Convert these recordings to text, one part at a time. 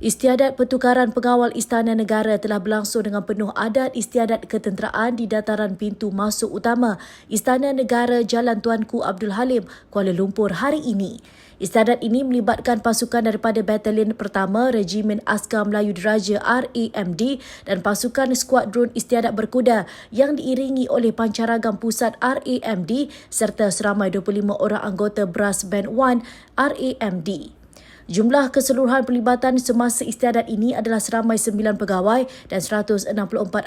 Istiadat pertukaran pengawal Istana Negara telah berlangsung dengan penuh adat istiadat ketenteraan di dataran pintu masuk utama Istana Negara Jalan Tuanku Abdul Halim, Kuala Lumpur hari ini. Istiadat ini melibatkan pasukan daripada Batalion Pertama Regimen Askar Melayu Diraja RAMD dan pasukan skuadron istiadat berkuda yang diiringi oleh pancaragam pusat RAMD serta seramai 25 orang anggota Brass Band 1 RAMD. Jumlah keseluruhan pelibatan semasa istiadat ini adalah seramai 9 pegawai dan 164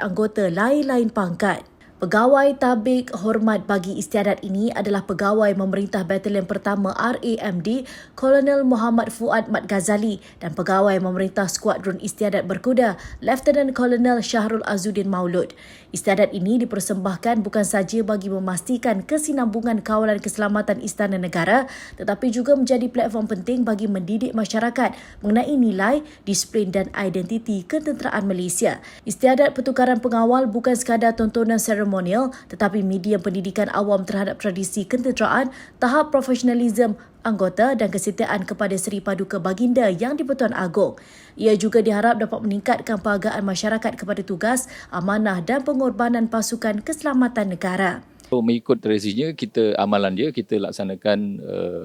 anggota lain-lain pangkat. Pegawai tabik hormat bagi istiadat ini adalah pegawai memerintah Batalion Pertama RAMD Kolonel Muhammad Fuad Mat Ghazali dan pegawai memerintah skuadron istiadat berkuda Lieutenant Kolonel Syahrul Azuddin Maulud. Istiadat ini dipersembahkan bukan saja bagi memastikan kesinambungan kawalan keselamatan Istana Negara tetapi juga menjadi platform penting bagi mendidik masyarakat mengenai nilai, disiplin dan identiti ketenteraan Malaysia. Istiadat pertukaran pengawal bukan sekadar tontonan seremoni seremonial tetapi medium pendidikan awam terhadap tradisi ketenteraan, tahap profesionalisme anggota dan kesetiaan kepada Seri Paduka Baginda yang di-Pertuan Agong. Ia juga diharap dapat meningkatkan penghargaan masyarakat kepada tugas, amanah dan pengorbanan pasukan keselamatan negara. Mengikut tradisinya, kita amalan dia kita laksanakan uh,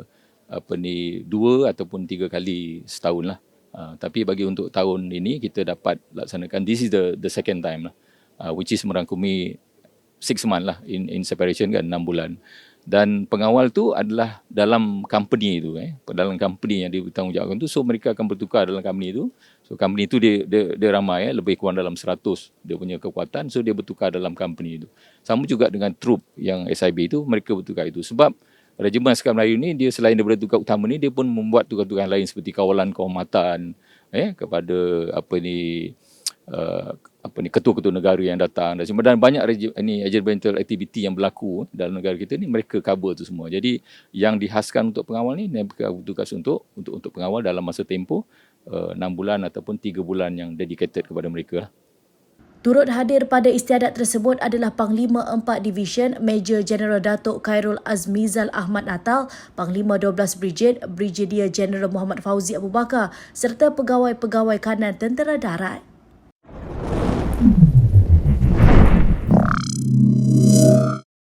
apa ni dua ataupun tiga kali setahun lah. Uh, tapi bagi untuk tahun ini kita dapat laksanakan this is the the second time lah, uh, which is merangkumi six month lah in in separation kan enam bulan. Dan pengawal tu adalah dalam company itu eh. Dalam company yang dibertanggungjawabkan tu. So mereka akan bertukar dalam company itu so company itu dia dia, dia ramai eh. Lebih kurang dalam 100 dia punya kekuatan. So dia bertukar dalam company itu sama juga dengan troop yang SIB itu mereka bertukar itu. Sebab Regimen Askar Melayu ni dia selain daripada tukar utama ni dia pun membuat tukar-tukar lain seperti kawalan kehormatan eh kepada apa ni uh, apa ni ketua-ketua negara yang datang dan dan banyak ini regimental activity yang berlaku dalam negara kita ni mereka cover tu semua. Jadi yang dihaskan untuk pengawal ni mereka tugas untuk untuk untuk pengawal dalam masa tempoh uh, 6 bulan ataupun 3 bulan yang dedicated kepada mereka lah. Turut hadir pada istiadat tersebut adalah Panglima 4 Division Major General Datuk Khairul Azmizal Ahmad Natal, Panglima 12 Brigade Brigadier General Muhammad Fauzi Abu Bakar serta pegawai-pegawai kanan tentera darat.